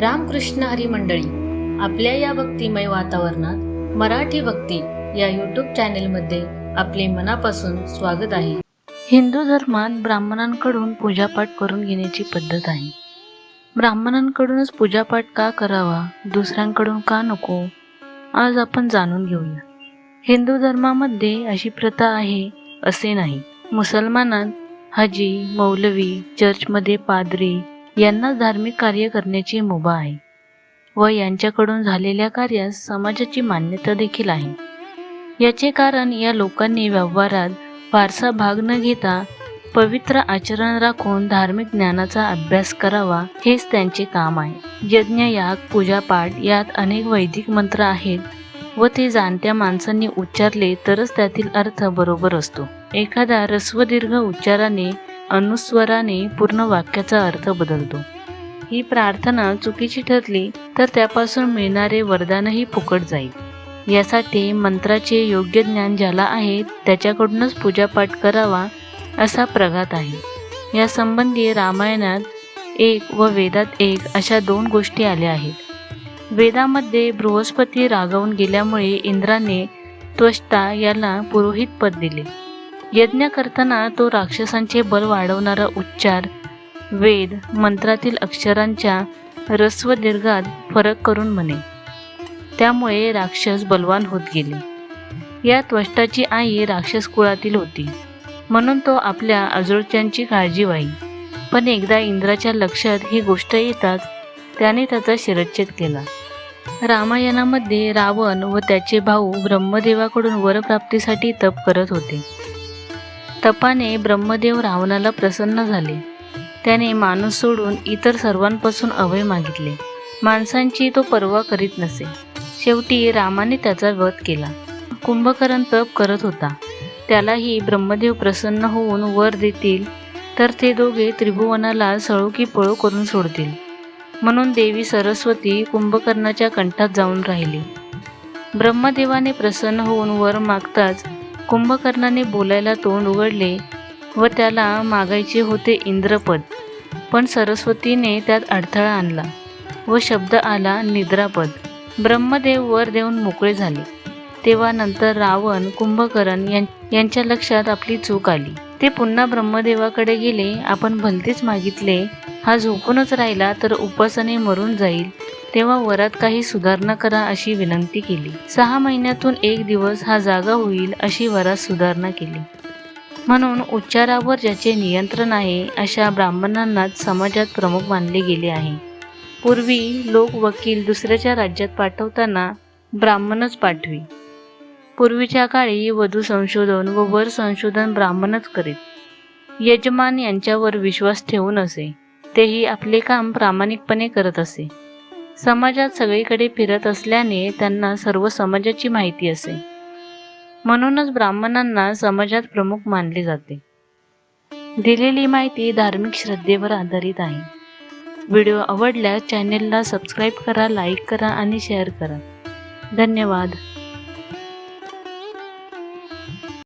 रामकृष्ण हरी मंडळी आपल्या या भक्तिमय वातावरणात मराठी भक्ती या यूट्यूब चॅनेलमध्ये आपले मनापासून स्वागत आहे. हिंदू धर्मात ब्राह्मणांकडून पूजापाठ करून घेण्याची पद्धत आहे. ब्राह्मणांकडूनच पूजापाठ का करावा दुसऱ्यांकडून का नको आज आपण जाणून घेऊया. हिंदू धर्मामध्ये अशी प्रथा आहे असे नाही. मुसलमानात हाजी मौलवी चर्चमध्ये पादरी यांना धार्मिक कार्य करण्याची मुभा आहे व यांच्याकडून झालेल्या कार्यास समाजाची मान्यता देखील आहे. याचे कारण या लोकांनी व्यवहारात फारसा भाग न घेता पवित्र आचरण राखून धार्मिक ज्ञानाचा अभ्यास करावा हेच त्यांचे काम आहे. यज्ञ याग पूजापाठ यात अनेक वैदिक मंत्र आहेत व ते जाणत्या माणसांनी उच्चारले तरच त्यातील अर्थ बरोबर असतो. एखादा रस्वदीर्घ उच्चाराने अनुस्वराने पूर्ण वाक्याचा अर्थ बदलतो. ही प्रार्थना चुकीची ठरली तर त्यापासून मिळणारे वरदानही फुकट जाईल. यासाठी मंत्राचे योग्य ज्ञान ज्याला आहे त्याच्याकडूनच पूजापाठ करावा असा प्रघात आहे. यासंबंधी रामायणात एक व वेदात एक अशा दोन गोष्टी आल्या आहेत. वेदामध्ये बृहस्पती रागावून गेल्यामुळे इंद्राने त्वष्टा याला पुरोहित पद दिले. यज्ञ करताना तो राक्षसांचे बल वाढवणारा उच्चार वेद मंत्रातील अक्षरांच्या रस्व दीर्घात फरक करून म्हणे. त्यामुळे राक्षस बलवान होत गेले. या त्वष्टाची आई राक्षस कुळातील होती. म्हणून तो आपल्या आजोळच्यांची काळजी वाही पण एकदा इंद्राच्या लक्षात ही गोष्ट येताच त्याने त्याचा शिरच्छेद केला. रामायणामध्ये रावण व त्याचे भाऊ ब्रह्मदेवाकडून वरप्राप्तीसाठी तप करत होते. तपाने ब्रह्मदेव रावणाला प्रसन्न झाले. त्याने माणूस सोडून इतर सर्वांपासून अभय मागितले. माणसांची तो पर्वा करीत नसे. शेवटी रामाने त्याचा वध केला. कुंभकर्ण तप करत होता. त्यालाही ब्रह्मदेव प्रसन्न होऊन वर देतील तर ते दोघे त्रिभुवनाला सळो की पळो करून सोडतील. म्हणून देवी सरस्वती कुंभकर्णाच्या कंठात जाऊन राहिली. ब्रह्मदेवाने प्रसन्न होऊन वर मागताच कुंभकर्णाने बोलायला तोंड उघडले व त्याला मागायचे होते इंद्रपद. पण सरस्वतीने त्यात अडथळा आणला व शब्द आला निद्रापद. ब्रह्मदेव वर देऊन मोकळे झाले. तेव्हा नंतर रावण कुंभकर्ण यां यांच्या लक्षात आपली चूक आली. ते पुन्हा ब्रह्मदेवाकडे गेले. आपण भलतेच मागितले. हा झोपूनच राहिला तर उपासाने मरून जाईल. तेव्हा वरात काही सुधारणा करा अशी विनंती केली. सहा महिन्यातून एक दिवस हा जागा होईल अशी वरात सुधारणा केली. म्हणून उच्चारावर ज्याचे नियंत्रण आहे अशा ब्राह्मणांनाच समाजात प्रमुख मानले गेले आहे. पूर्वी लोक वकील दुसऱ्याच्या राज्यात पाठवताना ब्राह्मणच पाठवी. पूर्वीच्या काळी वधू संशोधन व वर संशोधन ब्राह्मणच करीत. यजमान यांच्यावर विश्वास ठेवून असे. तेही आपले काम प्रामाणिकपणे करत असे. समाजात सगळीकडे फिरत असल्याने त्यांना सर्व समाजाची माहिती असे. म्हणूनच ब्राह्मणांना समाजात प्रमुख मानले जाते. दिलेली माहिती धार्मिक श्रद्धेवर आधारित आहे. व्हिडिओ आवडल्यास चॅनेलला सबस्क्राईब करा लाईक करा आणि शेअर करा. धन्यवाद.